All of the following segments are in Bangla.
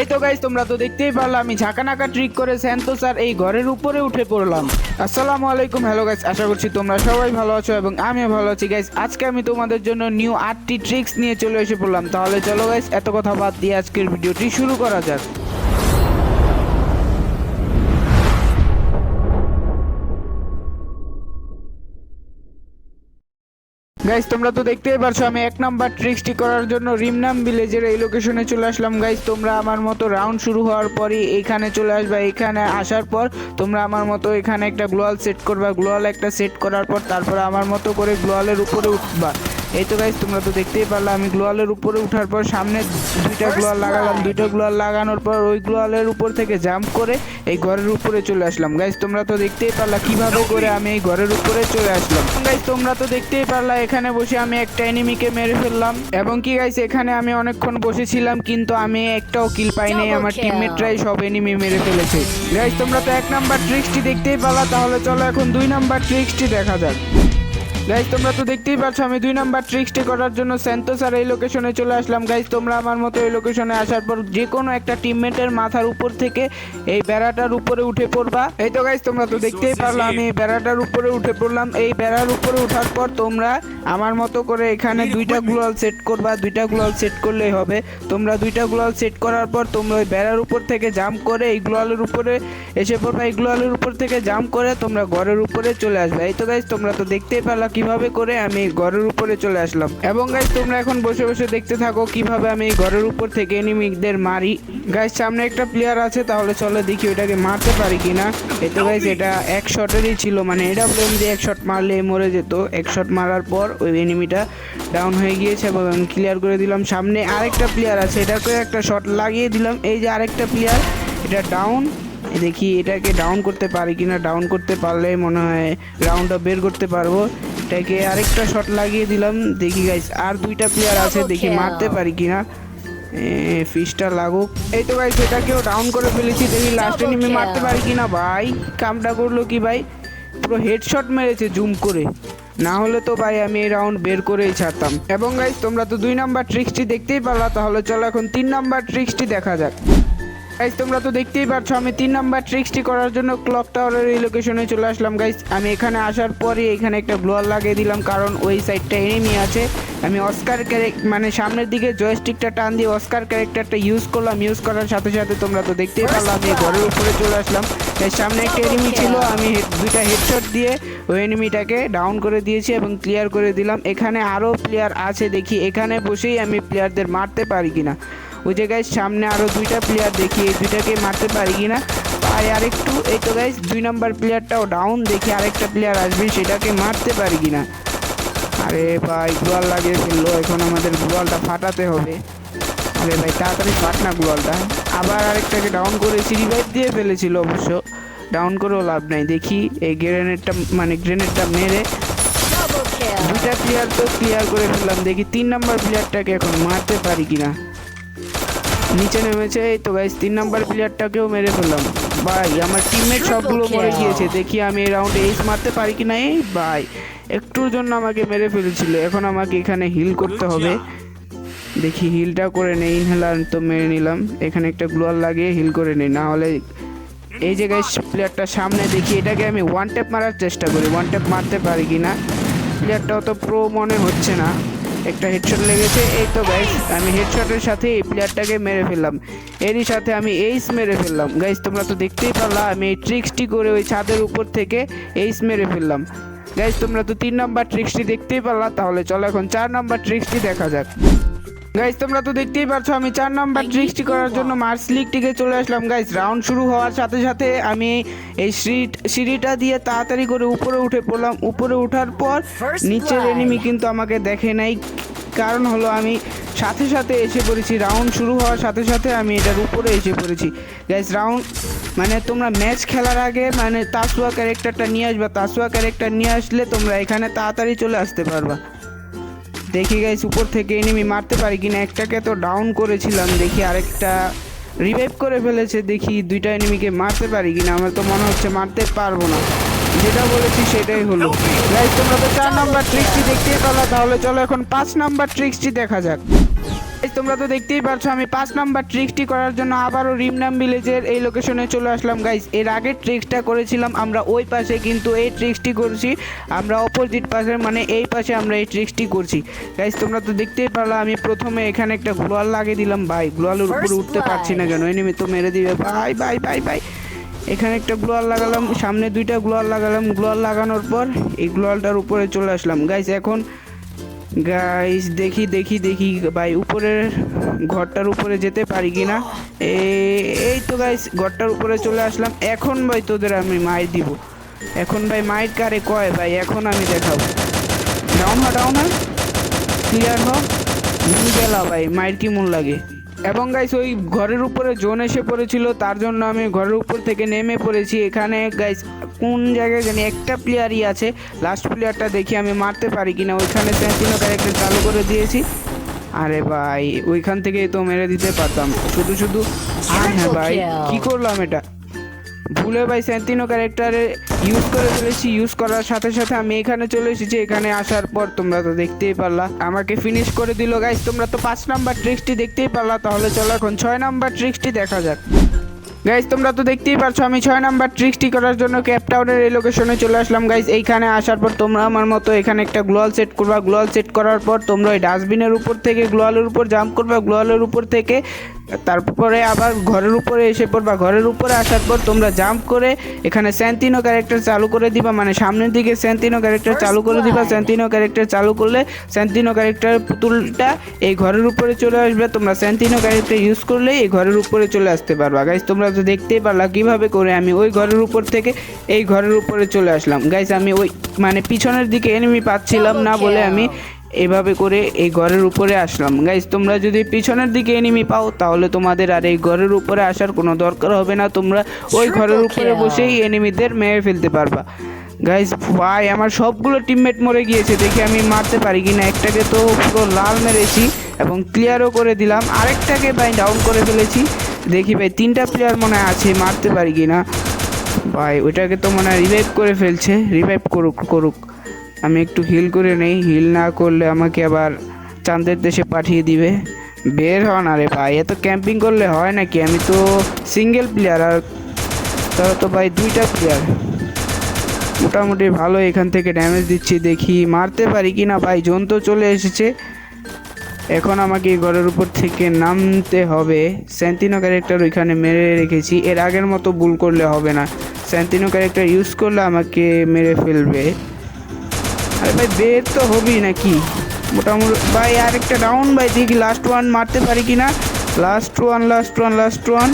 এই তো গাইজ তোমরা তো দেখতেই পারলাম আমি ঝাঁকানাকা ট্রিক করে স্যান্তোস স্যার এই ঘরের উপরে উঠে পড়লাম। আসসালামু আলাইকুম হ্যালো গাইজ আশা করছি তোমরা সবাই ভালো আছো এবং আমিও ভালো আছি গাইজ আজকে আমি তোমাদের জন্য নিউ আটটি ট্রিক্স নিয়ে চলে এসে পড়লাম। তাহলে চলো গাইজ এত কথা বাদ দিয়ে আজকের ভিডিওটি শুরু করা যাক। গাইস তোমরা তো দেখতেই পারছ, আমি এক নাম্বার ট্রিক্সটি করার জন্য রিমনাম ভিলেজের এই লোকেশনে চলে আসলাম। গাইজ তোমরা আমার মতো রাউন্ড শুরু হওয়ার পরই এখানে চলে আসবা। এখানে আসার পর তোমরা আমার মতো এখানে একটা গ্লোয়াল সেট করবা। গ্লোয়াল একটা সেট করার পর তারপর আমার মতো করে গ্লোয়ালের উপরে উঠবা। এই তো গাইস তোমরা তো দেখতেই পারলে আমি গ্লোয়ালের উপরে উঠার পর সামনে দুইটা গ্লোয়াল লাগালাম দুইটা গ্লোয়াল লাগানোর পর ওই গ্লোয়ালের উপর থেকে জাম্প করে এই ঘরের উপরে চলে আসলাম। গাইস তোমরা তো দেখতেই পারলা কীভাবে করে আমি এই ঘরের উপরে চলে আসলাম। গাইস তোমরা তো দেখতেই পারলা এখানে বসে আমি একটা এনিমিকে মেরে ফেললাম। এবং কি গাইস এখানে আমি অনেকক্ষণ বসেছিলাম কিন্তু আমি একটাও কিল পাইনি আমার. টিমমেটরাই সব এনিমি মেরে ফেলেছে। গাইস তোমরা তো এক নাম্বার ট্রিক্সটি দেখতেই পারলা তাহলে চলো এখন দুই নাম্বার ট্রিক্সটি দেখা যাক। গাইজ তোমরা তো দেখতেই পাচ্ছ, আমি দুই নাম্বার ট্রিক্সটি করার জন্য সেন্টোস আর এই লোকেশনে চলে আসলাম। গাইজ তোমরা আমার মতো এই লোকেশনে আসার পর যে কোনো একটা টিমমেটের মাথার উপর থেকে এই বেড়াটার উপরে উঠে পড়বা। এই তো গাইজ তোমরা তো দেখতেই পারল, আমি এই বেড়াটার উপরে উঠে পড়লাম। এই বেড়ার উপরে ওঠার পর তোমরা আমার মতো করে এখানে দুইটা গ্লোয়াল সেট করবা। দুইটা গ্লোয়াল সেট করলেই হবে। তোমরা দুইটা গ্লোয়াল সেট করার পর তোমরা ওই বেড়ার উপর থেকে জাম্প করে এই গ্লোয়ালের উপরে এসে পড়বা। এই গ্লোয়ালের উপর থেকে জাম্প করে তোমরা ঘরের উপরে চলে আসবে। এই তো গাইজ তোমরা তো দেখতেই পারলা কীভাবে করে আমি ঘরের উপরে চলে আসলাম। এবং গাইজ তোমরা এখন বসে বসে দেখতে থাকো কীভাবে আমি ঘরের উপর থেকে এনিমিদের মারি। গাইজ সামনে একটা প্লেয়ার আছে, তাহলে চলো দেখি ওটাকে মারতে পারি কিনা। এই তো গাইজ এটা এক শটেরই ছিল মানে এটা বলে দিয়ে এক শট মারলে মরে যেত। এক শট মারার পর ওই এনিমিটা ডাউন হয়ে গিয়েছে এবং আমি ক্লিয়ার করে দিলাম। সামনে আরেকটা প্লেয়ার আছে এটাকে একটা শট লাগিয়ে দিলাম। এই যে আরেকটা প্লেয়ার এটা ডাউন দেখি, এটাকে ডাউন করতে পারি কিনা? ডাউন করতে পারলে মনে হয় রাউন্ডটা বের করতে পারব। এটাকে আরেকটা শট লাগিয়ে দিলাম। দেখি গাইস আর দুইটা প্লেয়ার আছে দেখি মারতে পারি কিনা। ফিশটা লাগুক। এই তো গাইস এটাকেও ডাউন করে ফেলেছি। দেখি লাস্টে নেমে মারতে পারি কিনা। ভাই কামটা করল কি ভাই? পুরো হেডশট মেরেছে জুম করে। না হলে তো ভাই আমি এই রাউন্ড বের করেই ছাড়তাম। এবং গাইস তোমরা তো দুই নাম্বার ট্রিক্সটি দেখতেই পারলা। তাহলে চলো এখন তিন নাম্বার ট্রিক্সটি দেখা যাক। গাইস তোমরা তো দেখতেই পাচ্ছ আমি তিন নাম্বার ট্রিক্সটি করার জন্য ক্লক টাওয়ারের এই লোকেশনে চলে আসলাম। গাইস আমি এখানে আসার পরে এখানে একটা গ্লোয়ার লাগিয়ে দিলাম, কারণ ওই সাইডটা এনিমি আছে। আমি অস্কার ক্যারেক মানে সামনের দিকে জয়স্টিকটা টান দিয়ে অস্কার ক্যারেক্টারটা ইউজ করলাম। ইউজ করার সাথে সাথে তোমরা তো দেখতেই পারলাম আমি ঘরের উপরে চলে আসলাম। এর সামনে একটা এনিমি ছিল, আমি দুইটা হেডশট দিয়ে ওই এনিমিটাকে ডাউন করে দিয়েছি এবং ক্লিয়ার করে দিলাম। এখানে আরও প্লেয়ার আছে, দেখি এখানে বসেই আমি প্লেয়ারদের মারতে পারি কিনা। ওই যে জায়গায় সামনে আরও দুইটা প্লেয়ার দেখি, এই দুইটাকে মারতে পারি কিনা? আর আরেকটু, এই তো গাইস দুই নম্বর প্লেয়ারটাও ডাউন দেখি আরেকটা প্লেয়ার আসবে, সেটাকে মারতে পারি কি না আরে ভাই, গোয়াল লাগিয়ে ফেলল, এখন আমাদের গোয়ালটা ফাটাতে হবে। আরে ভাই, তাড়াতাড়ি ফাট না গোয়ালটা। আবার আরেকটাকে ডাউন করেছি রিভাইভ দিয়ে ফেলেছিল অবশ্য। ডাউন করেও লাভ নাই, দেখি এই গ্রেনেডটা মানে গ্রেনেডটা মেরে দুটা প্লেয়ার তো ক্লিয়ার করে ফেললাম। দেখি তিন নম্বর প্লেয়ারটাকে এখন মারতে পারি কিনা? নিচে নেমেছে এই তো গাইস তিন নাম্বার প্লেয়ারটাকেও মেরে ফেললাম। ভাই আমার টিমমেট সবগুলো মরে গিয়েছে দেখি আমি এই রাউন্ডে এইস মারতে পারি কিনা এই ভাই একটুর জন্য আমাকে মেরে ফেলেছিল এখন আমাকে এখানে হিল করতে হবে। দেখি হিলটা করে নেই ইনহেলার তো মেরে নিলাম। এখানে একটা গ্লোয়ার লাগিয়ে হিল করে নেই না হলে এই যে গাইস প্লেয়ারটা সামনে দেখি এটাকে আমি ওয়ান ট্যাপ মারার চেষ্টা করি ওয়ান ট্যাপ মারতে পারি কি না প্লেয়ারটাও তো প্রো মনে হচ্ছে না। একটা হেডশট লেগেছে। এই তো গাইস আমি হেডশটের সাথে এই প্লেয়ারটাকে মেরে ফেললাম। এরই সাথে আমি এইস মেরে ফেললাম। গাইস তোমরা তো দেখতেই পারলা, আমি এই ট্রিক্সটি করে ওই ছাদের উপর থেকে এইস মেরে ফেললাম। গাইস তোমরা তো তিন নম্বর ট্রিক্সটি দেখতেই পারলা, তাহলে চলো এখন চার নম্বর ট্রিক্সটি দেখা যাক। গাইস তোমরা তো দেখতেই পাচ্ছ আমি চার নাম্বার ট্রিক্সটি করার জন্য মার্স লিগটিকে চলে আসলাম। গাইস রাউন্ড শুরু হওয়ার সাথে সাথে আমি এই সিঁড়ি সিঁড়িটা দিয়ে তাড়াতাড়ি করে উপরে উঠে পড়লাম। উপরে ওঠার পর নিচের এনিমি কিন্তু আমাকে দেখে নাই। কারণ হলো আমি সাথে সাথে এসে পড়েছি। রাউন্ড শুরু হওয়ার সাথে সাথে আমি এটার উপরে এসে পড়েছি। গাইস রাউন্ড মানে তোমরা ম্যাচ খেলার আগে মানে তাসুয়া ক্যারেক্টারটা নিয়ে আসবা। তাসুয়া ক্যারেক্টার নিয়ে আসলে তোমরা এখানে তাড়াতাড়ি চলে আসতে পারবা। দেখি গাইস উপর থেকে এনিমি মারতে পারি কিনা? একটাকে তো ডাউন করেছিলাম, দেখি আরেকটা রিভাইভ করে ফেলেছে, দেখি দুইটা এনিমিকে মারতে পারি কিনা? আমার তো মনে হচ্ছে মারতে পারব না। যেটা বলেছি সেটাই হলো। গাইস তোমরা তো চার নাম্বার ট্রিক্সটি দেখতে পেলা তাহলে চলো এখন পাঁচ নাম্বার ট্রিক্সটি দেখা যাক। তোমরা তো দেখতেই পাচ্ছ আমি পাঁচ নাম্বার ট্রিক্সটি করার জন্য আবারও রিমনাম ভিলেজের এই লোকেশনে চলে আসলাম। গাইস এর আগের ট্রিক্সটা করেছিলাম আমরা ওই পাশে কিন্তু এই ট্রিক্সটি করছি। আমরা অপোজিট পাশে মানে এই পাশে আমরা এই ট্রিক্সটি করছি। গাইস তোমরা তো দেখতেই পারলা আমি প্রথমে এখানে একটা গ্লোয়াল লাগিয়ে দিলাম। ভাই গ্লোয়ালের উপরে উঠতে পারছি না কেন? এনিমি তো মেরে দিবে। ভাই ভাই ভাই ভাই। এখানে একটা গ্লোয়াল লাগালাম সামনে দুইটা গ্লোয়াল লাগালাম। গ্লোয়াল লাগানোর পর এই গ্লোয়ালটার উপরে চলে আসলাম। গাইস এখন গাইস দেখি দেখি দেখি, ভাই, উপরের ঘরটার উপরে যেতে পারি কিনা? এ- এই তো গাইস ঘরটার উপরে চলে আসলাম। এখন ভাই তোদের আমি মায়ের দিব। এখন ভাই মায়ের কারে কয় ভাই? এখন আমি দেখাবো। ডাউন হ ডাউন হ। ক্লিয়ার হ। গেলা ভাই মায়ের কি মন লাগে? এবং গাইস ওই ঘরের উপরে জোন এসে পড়েছিল, তার জন্য আমি ঘরের উপর থেকে নেমে পড়েছি। এখানে গাইস কোন জায়গায় জানি একটা প্লেয়ারই আছে লাস্ট প্লেয়ারটা দেখি আমি মারতে পারি কিনা, ওইখানে সেন্টিনো ক্যারেক্টার চালু করে দিয়েছি। আরে ভাই, ওইখান থেকে তো মেরে দিতে পারতাম। শুধু শুধু হ্যাঁ হ্যাঁ ভাই, কি করলাম এটা? ভুলে ভাই সেন্টিনো ক্যারেক্টারে ইউজ করে ফেলেছি ইউজ করার সাথে সাথে আমি এখানে চলে এসেছি, এখানে আসার পর তোমরা তো দেখতেই পারলা। আমাকে ফিনিশ করে দিল গাইস তোমরা তো পাঁচ নাম্বার ট্রিক্সটি দেখতেই পারলা, তাহলে চলো এখন ছয় নাম্বার ট্রিক্সটি দেখা যাক। গাইজ তোমরা তো দেখতেই পারছ, আমি ছয় নাম্বার ট্রিক্সটি করার জন্য ক্যাপটাউনের এই লোকেশনে চলে আসলাম গাইজ এইখানে আসার পর তোমরা আমার মতো এখানে একটা গ্লোয়াল সেট করবা গ্লোয়াল সেট করার পর তোমরা ওই ডাস্টবিনের উপর থেকে গ্লোয়ালের উপর জাম্প করবা গ্লোয়ালের উপর থেকে তারপরে আবার ঘরের উপরে এসে পড়বা। ঘরের উপরে আসার পর তোমরা জাম্প করে এখানে স্যান্তিনো ক্যারেক্টার চালু করে দিবা। মানে সামনের দিকে স্যান্তিনো ক্যারেক্টার চালু করে দিবা। স্যান্তিনো ক্যারেক্টার চালু করলে স্যান্তিনো ক্যারেক্টার পুতুলটা এই ঘরের উপরে চলে আসবে। তোমরা স্যান্তিনো ক্যারেক্টার ইউজ করলে এই ঘরের উপরে চলে আসতে পারবা। গাইজ তোমরা তো দেখতেই পারলা কীভাবে করে আমি ওই ঘরের উপর থেকে এই ঘরের উপরে চলে আসলাম। গাইজ আমি ওই মানে পিছনের দিকে এনিমি পাচ্ছিলাম না বলে আমি এভাবে করে এই ঘরের উপরে আসলাম। গাইজ তোমরা যদি পিছনের দিকে এনিমি পাও তাহলে তোমাদের আর এই ঘরের উপরে আসার কোনো দরকার হবে না। তোমরা ওই ঘরের উপরে বসেই এনিমিদের মেরে ফেলতে পারবা। গাইজ ভাই আমার সবগুলো টিমমেট মরে গিয়েছে দেখি আমি মারতে পারি কি না একটাকে তো পুরো লাল মেরেছি এবং ক্লিয়ারও করে দিলাম। আরেকটাকে ভাই ডাউন করে ফেলেছি। দেখি ভাই তিনটা প্লেয়ার মনে হয় আছে মারতে পারি কি না ভাই ওইটাকে তো মনে হয় রিভাইভ করে ফেলছে। রিভাইভ করুক করুক। আমি একটু হিল করে নেই হিল না করলে আমাকে আবার চাঁদের দেশে পাঠিয়ে দিবে। বের হন না রে ভাই, এত ক্যাম্পিং করলে হয় নাকি? আমি তো সিঙ্গেল প্লেয়ার আর তারা তো ভাই দুইটা প্লেয়ার মোটামুটি ভালো এখান থেকে ড্যামেজ দিচ্ছি, দেখি মারতে পারি কি না ভাই জোন তো চলে এসেছে। এখন আমাকে ঘরের উপর থেকে নামতে হবে। স্যান্তিনো ক্যারেক্টার ওইখানে মেরে রেখেছি, এর আগের মতো ভুল করলে হবে না। স্যান্তিনো ক্যারেক্টার ইউজ করলে আমাকে মেরে ফেলবে। আরে ভাই, বের তো হবেই নাকি? মোটামুটি, ভাই আর একটা ডাউন ভাই, দেখি লাস্ট ওয়ান মারতে পারি কি না last one last one last one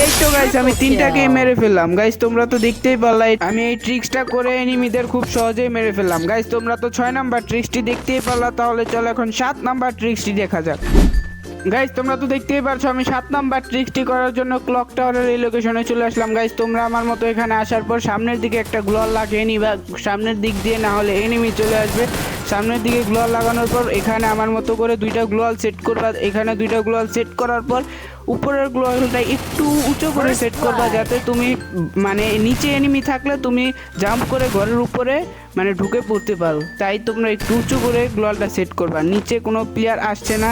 এই তো গাইস আমি তিনটাকেই মেরে ফেললাম। গাইস তোমরা তো দেখতেই পারলা আমি এই ট্রিক্সটা করে এনিমিদের খুব সহজেই মেরে ফেললাম। গাইস তোমরা তো ছয় নাম্বার ট্রিক্সটি দেখতেই পারলা, তাহলে চলো এখন সাত নাম্বার ট্রিক্সটি দেখা যাক। গাইজ তোমরা তো দেখতেই পারছ আমি সাত নাম্বার ট্রিক্সটি করার জন্য ক্লক টাওয়ারের এই লোকেশনে চলে আসলাম। গাইজ তোমরা আমার মতো এখানে আসার পর সামনের দিকে একটা গ্লোয়াল লাগিয়ে নিবা সামনের দিক দিয়ে না হলে এনিমি চলে আসবে। সামনের দিকে গ্লোয়াল লাগানোর পর এখানে আমার মতো করে দুইটা গ্লোয়াল সেট করবা। এখানে দুইটা গ্লোয়াল সেট করার পর উপরের গ্লোয়ালটা একটু উঁচু করে সেট করবা যাতে তুমি মানে নিচে এনিমি থাকলে তুমি জাম্প করে ঘরের উপরে মানে ঢুকে পড়তে পারো। তাই তোমরা একটু উঁচু করে গ্লোয়ালটা সেট করবা। নিচে কোনো প্লেয়ার আসছে না।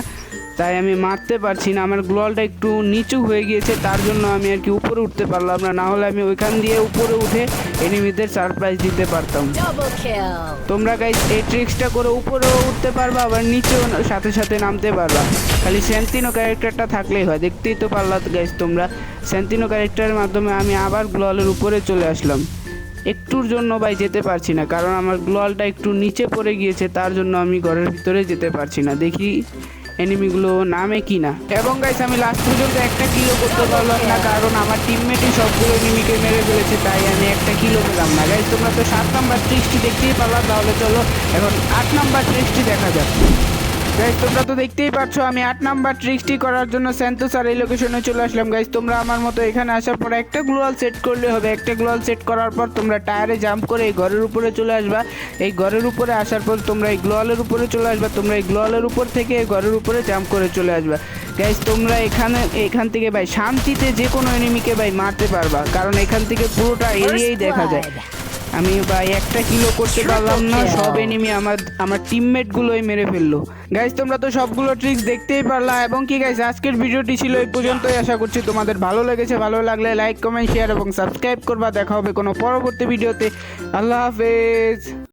তাই আমি মারতে পারছি না। আমার গ্লোয়ালটা একটু নিচু হয়ে গিয়েছে তার জন্য আমি আর কি উপরে উঠতে পারলাম না। না হলে আমি ওইখান দিয়ে উপরে উঠে এনিমিদের সারপ্রাইজ দিতে পারতাম. তোমরা গাইজ এই ট্রিক্সটা করে উপরেও উঠতে পারবা আবার নিচেও সাথে সাথে নামতে পারবা। খালি সেন্তিনো ক্যারেক্টারটা থাকলেই হয় দেখতেই তো পারলা গাইজ তোমরা। সেন্তিনো ক্যারেক্টারের মাধ্যমে আমি আবার গ্লোয়ালের উপরে চলে আসলাম। একটুর জন্য ভাই যেতে পারছি না কারণ আমার গ্লোয়ালটা একটু নিচে পড়ে গিয়েছে তার জন্য আমি ঘরের ভিতরে যেতে পারছি না। দেখি এনিমিগুলো নামে কি না এবং গাইস আমি লাস্ট পর্যন্ত একটা কিলো করতে পারলাম না, কারণ আমার টিমমেটই সবগুলো এনিমিকে মেরে ফেলেছে, তাই আমি একটা কিলো পেলাম না। গাইস তোমরা তো সাত নাম্বার ট্রিক্সটি দেখতেই পারলাম তাহলে চলো এখন আট নাম্বার ট্রিক্সটি দেখা যাক। গাইজ তোমরা তো দেখতেই পাচ্ছ আমি আট নাম্বার ট্রিক্সটি করার জন্য স্যান্টোস আর এই লোকেশনে চলে আসলাম। গাইজ তোমরা আমার মতো এখানে আসার পর একটা গ্লোয়াল সেট করলে হবে। একটা গ্লোয়াল সেট করার পর তোমরা টায়ারে জাম্প করে এই ঘরের উপরে চলে আসবা। এই ঘরের উপরে আসার পর তোমরা এই গ্লোয়ালের উপরে চলে আসবা। তোমরা এই গ্লোয়ালের উপর থেকে এই ঘরের উপরে জাম্প করে চলে আসবা। গাইজ তোমরা এখানে এখান থেকে ভাই শান্তিতে যে কোনো এনিমিকে ভাই মারতে পারবা। কারণ এখান থেকে পুরোটা এরিয়াই দেখা যায়। আমি ভাই একটা কিলো করতে পারলাম না সব এনিমি আমার আমার টিমমেট গুলোই মেরে ফেলল। গাইজ তোমরা তো সবগুলো ট্রিক্স দেখতেই পারলা এবং কি গাইজ আজকের ভিডিওটি ছিল এই পর্যন্তই। আশা করছি তোমাদের ভালো লেগেছে ভালো লাগলে লাইক কমেন্ট শেয়ার এবং সাবস্ক্রাইব করবা। দেখা হবে কোনো পরবর্তী ভিডিওতে। আল্লাহ হাফেজ।